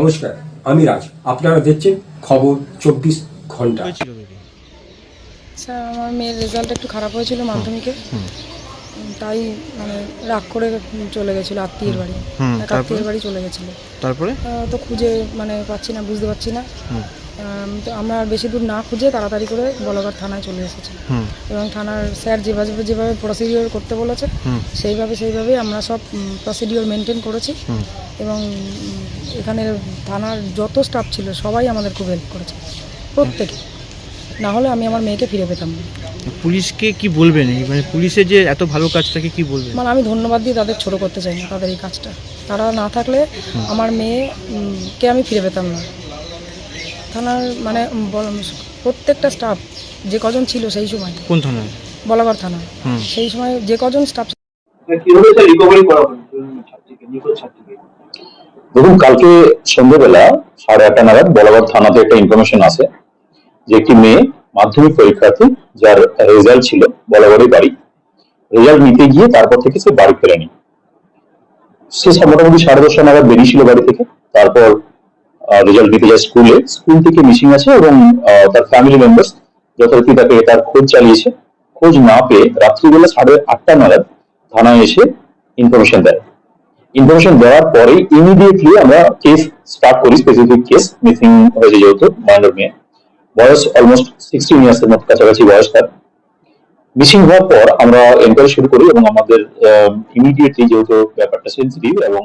নমস্কার আমি রাজ। আপনারা দেখছেন খবর চব্বিশ ঘণ্টা। স্যার আমার মেয়ের রেজাল্ট একটু খারাপ হয়েছিল মাধ্যমিকে। তাই মানে রাগ করে চলে গেছিল আত্মীয়ের বাড়ি। এক আত্মীয়ের বাড়ি চলে গেছিল। তারপরে? তো খুঁজে মানে পাচ্ছি না বুঝতে পারছি না। তো আমরা আর বেশি দূর না খুঁজে তাড়াতাড়ি করে বলগার থানায় চলে এসেছি। এবং থানার স্যার যেভাবে যেভাবে প্রসিডিওর করতে বলেছে সেইভাবে সেইভাবে আমরা সব প্রসিডিওর মেনটেন করেছি। এবং উম, এখানে থানার যত স্টাফ ছিল সবাই আমাদের খুব হেল্প করেছে। প্রত্যেকে। না হলে আমি আমার মেয়েকে ফিরে পেতাম না। পুলিশকে কি বলবেন? এই মানে পুলিশের যে এত ভালো কাজটাকে কি বলবেন? মানে আমি ধন্যবাদ দিয়ে তাদের ছোট করতে চাই না তাদের এই কাজটা। তারা না থাকলে আমার মেয়ে উম, কে আমি ফিরে পেতাম না। থানার মানে বল- প্রত্যেকটা স্টাফ যে কজন ছিল সেই সময়। কোন থানায়? বলাগড় থানা। হুম। সেই সময় যে কজন স্টাফ কীভাবে স্যার রিকভারি করা হলো ছাত্রীকে নিখোঁজ ছাত্রীকে। দেখুন কালকে সন্ধ্যেবেলা সাড়ে আটটা নাগাদ বলাগড় থানাতে একটা ইনফরমেশন আছে যে একটি মেয়ে মাধ্যমিক পরীক্ষার্থী যার রেজাল্ট ছিল বলাগড়ের বাড়ি। রেজাল্ট নিতে গিয়ে তারপর থেকে সে বাড়ি ফেরেনি। সে মোটামুটি সাড়ে দশটা নাগাদ বেরিয়েছিল বাড়ি থেকে। তারপর রেজাল্ট দিতে যায় স্কুলে স্কুল থেকে মিসিং আছে এবং তার ফ্যামিলি মেম্বার্স যথারীতি তাকে তার খোঁজ চালিয়েছে। খোঁজ না পেয়ে রাত্রিবেলা সাড়ে আটটা নাগাদ থানায় এসে ইনফরমেশন দেয়। ইনফরমেশন দেওয়ার পরে ইমিডিয়েটলি আমরা কেস স্টার্ট করি স্পেসিফিক কেস মিসিং হয়েছে যেহেতু মাইনর মেয়ে। বয়স অলমোস্ট সিক্সটিন ইয়ার্স এর মতো কাছাকাছি বয়স তার। মিসিং হওয়ার পর আমরা এনকোয়ারি শুরু করি এবং আমাদের ইমিডিয়েটলি যেহেতু ব্যাপারটা সেন্সিটিভ এবং